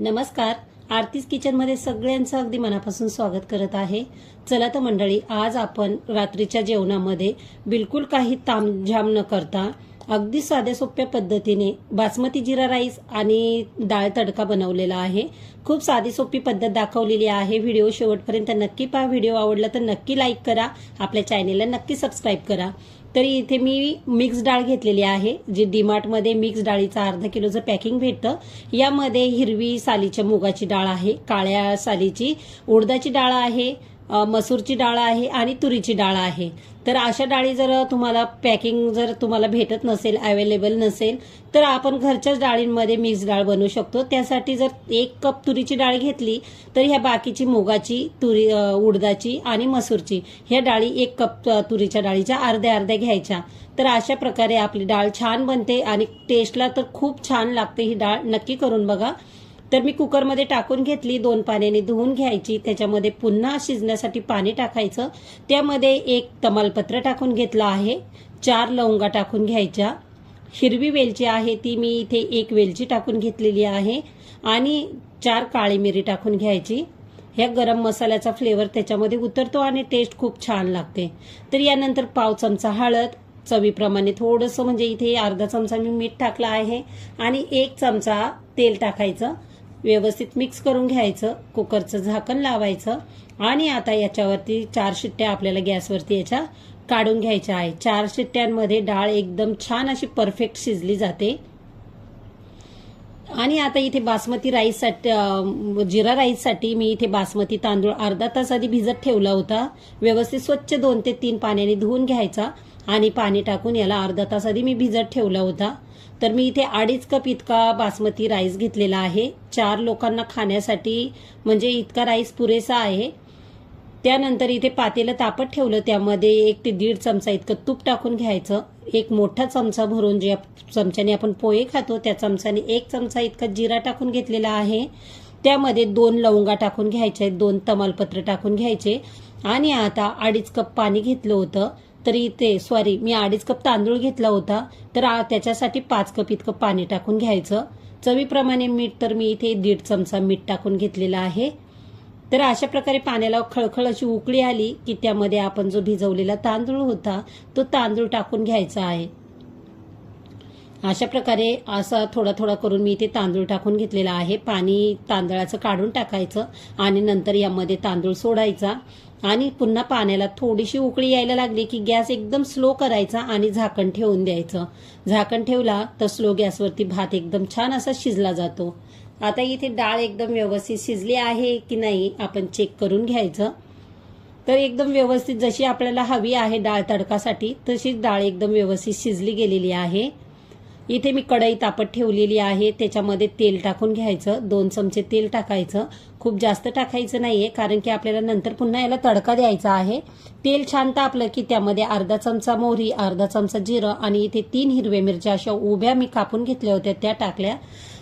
नमस्कार. आरतीच किचनमध्ये सगळ्यांचं अगदी मनापासून स्वागत करत आहे. चला तर मंडळी आज आपण रात्रीच्या जेवणामध्ये बिलकुल काही तामझाम न करता अगदी साध्या सोप्या पद्धतीने बासमती जिरा राईस आणि डाळ तडका बनवलेला आहे. खूप साधी सोपी पद्धत दाखवलेली आहे. व्हिडिओ शेवटपर्यंत नक्की पहा. व्हिडिओ आवडला तर नक्की लाईक करा. आपल्या चॅनेलला नक्की सबस्क्राईब करा. तरी इथे मी मिक्स डाळ घेतलेली आहे जी डीमार्टमध्ये मिक्स डाळीचं अर्धा किलोचं पॅकिंग भेटतं. यामध्ये हिरवी सालीच्या मुगाची डाळ आहे काळ्या सालीची उडदाची डाळ आहे मसूरची डाळ आहे आणि तुरीची डाळ आहे. तर अशा डाळी जर तुम्हाला पॅकिंग जर तुम्हाला भेटत नसेल अवेलेबल नसेल तर आपण घरच्याच डाळींमध्ये मिक्स डाळ बनवू शकतो. त्यासाठी जर एक कप तुरीची डाळ घेतली तर ह्या बाकीची मुगाची तुरी उडदाची आणि मसूरची ह्या डाळी एक कप तुरीच्या डाळीच्या अर्ध्या अर्ध्या घ्यायच्या. तर अशा प्रकारे आपली डाळ छान बनते आणि टेस्टला तर खूप छान लागते ही डाळ. नक्की करून बघा. तर मी कुकरमध्ये टाकून घेतली दोन पाण्याने धुवून घ्यायची. त्याच्यामध्ये पुन्हा शिजण्यासाठी पाणी टाकायचं. त्यामध्ये एक तमालपत्र टाकून घेतलं आहे. चार लवंगा टाकून घ्यायच्या. हिरवी वेलची आहे ती मी इथे एक वेलची टाकून घेतलेली आहे. आणि चार काळी मिरी टाकून घ्यायची. ह्या गरम मसाल्याचा फ्लेवर त्याच्यामध्ये उतरतो आणि टेस्ट खूप छान लागते. तर यानंतर पाव चमचा हळद. चवीप्रमाणे थोडंसं म्हणजे इथे अर्धा चमचा मी मीठ टाकलं आहे. आणि एक चमचा तेल टाकायचं. व्यवस्थित मिक्स करून घ्यायचं कुकरचं झाकण लावायचं आणि आता याच्यावरती चार शिट्ट्या आपल्याला गॅसवरती याच्या काढून घ्यायच्या आहे. चार शिट्ट्यांमध्ये डाळ एकदम छान अशी परफेक्ट शिजली जाते. आणि आता इथे बासमती राईससाठी जिरा राईससाठी मी इथे बासमती तांदूळ अर्धा तास आधी भिजत ठेवला होता. व्यवस्थित स्वच्छ दोन ते तीन पाण्याने धुवून घ्यायचा. आणि पाणी टाकून याला अर्धा तास आधी मी भिजत ठेवला होता. तर मी इथे अडीच कप इतका बासमती राईस घेतलेला आहे. चार लोकांना खाण्यासाठी म्हणजे इतका राईस पुरेसा आहे. त्यानंतर इथे पातेलं तापत ठेवलं. त्यामध्ये एक ते दीड चमचा इतकं तूप टाकून घ्यायचं. एक मोठा चमचा भरून जे चमच्याने आपण पोहे खातो त्या चमच्याने एक चमचा इतका जिरा टाकून घेतलेला आहे. त्यामध्ये दोन लवंगा टाकून घ्यायचे दोन तमालपत्र टाकून घ्यायचे. आणि आता अडीच कप पाणी घेतलं होतं. तरी ते सॉरी मी अडीच कप तांदूळ घेतला होता तर आ- त्याच्यासाठी पाच कप इतकं पाणी टाकून घ्यायचं. चवीप्रमाणे मीठ तर मी इथे दीड चमचा मीठ टाकून घेतलेला आहे. तर अशा प्रकारे पाण्याला खळखळ अशी उकळी आली की त्यामध्ये आपण जो भिजवलेला तांदूळ होता तो तांदूळ टाकून घ्यायचा आहे. अशा प्रकारे असा थोडा थोडा करून मी इथे तांदूळ टाकून घेतलेला आहे. पाणी तांदळाचं काढून टाकायचं आणि नंतर यामध्ये तांदूळ सोडायचा. आणि पुन्हा पाण्याला थोडीशी उकळी यायला लागली की गॅस एकदम स्लो करायचा आणि झाकण ठेवून द्यायचं. झाकण ठेवला तर स्लो गॅसवरती भात एकदम छान असा शिजला जातो. आता इथे डाळ एकदम व्यवस्थित शिजली आहे की नाही आपण चेक करून घ्यायचं. तर एकदम व्यवस्थित जशी आपल्याला हवी आहे डाळ तडकासाठी तशीच डाळ एकदम व्यवस्थित शिजली गेलेली आहे. इथे मी कढई तापत ठेवलेली आहे. त्याच्यामध्ये तेल टाकून घ्यायचं. दोन चमचे तेल टाकायचं. खूप जास्त टाकायचं नाहीये कारण की आपल्याला नंतर पुन्हा याला तडका द्यायचा आहे. तेल छान तापलं की त्यामध्ये अर्धा चमचा मोहरी अर्धा चमचा जिरं आणि इथे तीन हिरव्या मिरच्या अशा उभ्या मी कापून घेतल्या होत्या त्या टाकल्या.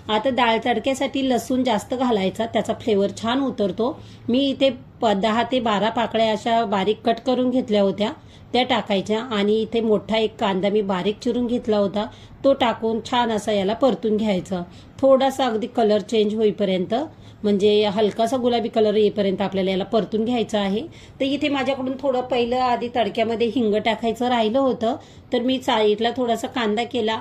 आता डाळ तडक्यासाठी लसूण जास्त घालायचा. त्याचा फ्लेवर छान उतरतो. मी इथे प- दहा ते बारा पाकळ्या अशा बारीक कट करून घेतल्या होत्या. त्या टाकायच्या आणि इथे मोठा एक कांदा मी बारीक चिरून घेतला होता. तो टाकून छान असा याला परतून घ्यायचा. थोडासा अगदी कलर चेंज होईपर्यंत म्हणजे हलकासा गुलाबी कलर येईपर्यंत आपल्याला याला परतून घ्यायचं आहे. तर इथे माझ्याकडून थोडं पहिलं आधी तडक्यामध्ये हिंग टाकायचं राहिलं होतं. तर मी साईडला थोडासा कांदा केला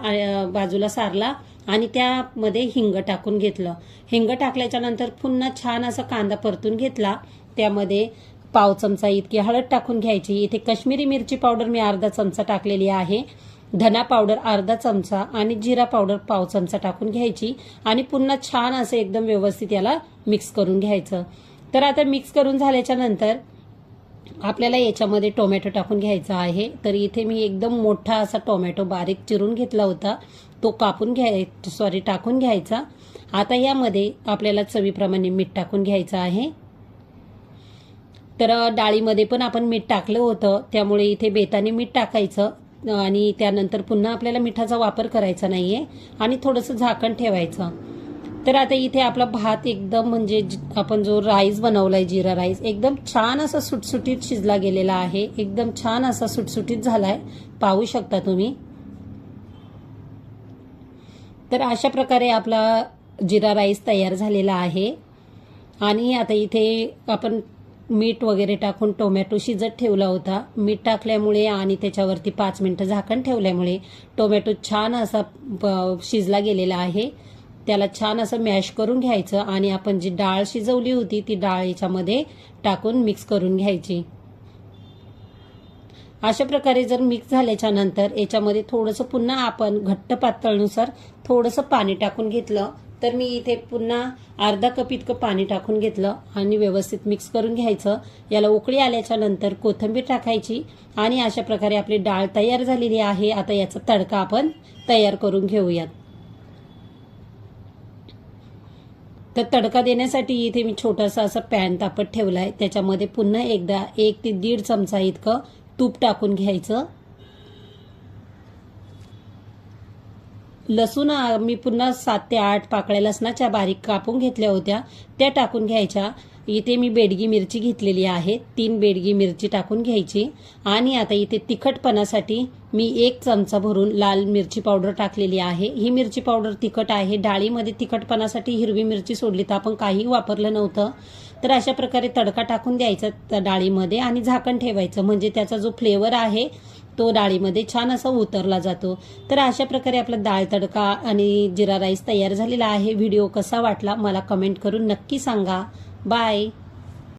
बाजूला सारला आणि त्यामध्ये हिंग टाकून घेतलं. हिंग टाकल्याच्या नंतर पुन्हा छान असा कांदा परतून घेतला. त्यामध्ये पाव चमचा इतकी हळद टाकून घ्यायची. इथे कश्मीरी मिरची पावडर मी अर्धा चमचा टाकलेली आहे. धना पावडर अर्धा चमचा आणि जिरा पावडर पाव चमचा टाकून घ्यायची. आणि पुन्हा छान असं एकदम व्यवस्थित याला मिक्स करून घ्यायचं. तर आता मिक्स करून झाल्याच्यानंतर आपल्याला याच्यामध्ये टोमॅटो टाकून घ्यायचा आहे. तर इथे मी एकदम मोठा असा टोमॅटो बारीक चिरून घेतला होता. तो कापून घ्याय सॉरी टाकून घ्यायचा. आता यामध्ये आपल्याला चवीप्रमाणे मीठ टाकून घ्यायचं आहे. तर डाळीमध्ये पण आपण मीठ टाकलं होतं. त्यामुळे इथे बेताने मीठ टाकायचं. आणि त्यानंतर पुन्हा आपल्याला मिठाचा वापर करायचा नाहीये. आणि थोडंसं झाकण ठेवायचं. तर आता इथे आपला भात एकदम म्हणजे आपण जो राईस बनवलाय जिरा राईस एकदम छान असा सुटसुटीत शिजला गेलेला आहे. एकदम छान असा सुटसुटीत झालाय. पाहू शकता तुम्ही. तर अशा प्रकारे आपला जिरा राईस तयार झालेला आहे. आणि आता इथे आपण मीठ वगैरे टाकून टोमॅटो शिजत ठेवला होता. मीठ टाकल्यामुळे आणि त्याच्यावरती पाच मिनटं झाकण ठेवल्यामुळे टोमॅटो छान असा प- शिजला गेलेला आहे. त्याला छान असं मॅश करून घ्यायचं आणि आपण जी डाळ शिजवली होती ती डाळ याच्यामध्ये टाकून मिक्स करून घ्यायची. अशा प्रकारे जर मिक्स झाल्याच्यानंतर याच्यामध्ये थोडंसं पुन्हा आपण घट्ट पातळनुसार थोडंसं पाणी टाकून घेतलं तर मी इथे पुन्हा अर्धा कप इतकं पाणी टाकून घेतलं आणि व्यवस्थित मिक्स करून घ्यायचं. याला उकळी आल्याच्यानंतर कोथिंबीर टाकायची आणि अशा प्रकारे आपली डाळ तयार झालेली आहे. आता याचा तडका आपण तयार करून घेऊयात. तर तडका देण्यासाठी इथे मी छोटासा असा पॅन तापत ठेवला आहे त्याच्यामध्ये पुन्हा एकदा एक ते दीड चमचा इतकं तूप टाकून घ्यायचं. लसूण मी पुन्हा सात ते आठ पाकळ्या लसणाच्या बारीक कापून घेतल्या होत्या. त्या टाकून घ्यायच्या. इथे मी बेडगी मिरची घेतलेली आहे. तीन बेडगी मिरची टाकून घ्यायची. आणि आता इथे तिखटपणासाठी मी एक चमचा भरून लाल मिरची पावडर टाकलेली आहे. ही मिरची पावडर तिखट आहे. डाळीमध्ये तिखटपणासाठी हिरवी मिरची सोडली तर आपण काही वापरलं नव्हतं. तर अशा प्रकारे तडका टाकून द्यायचा डाळीमध्ये आणि झाकण ठेवायचं. म्हणजे त्याचा जो फ्लेवर आहे तो डाळीमध्ये छान असा उतरला जातो. तर अशा प्रकारे आपला डाळ तडका आणि जिरा राईस तयार झालेला आहे. व्हिडिओ कसा वाटला मला कमेंट करून नक्की सांगा. Bye.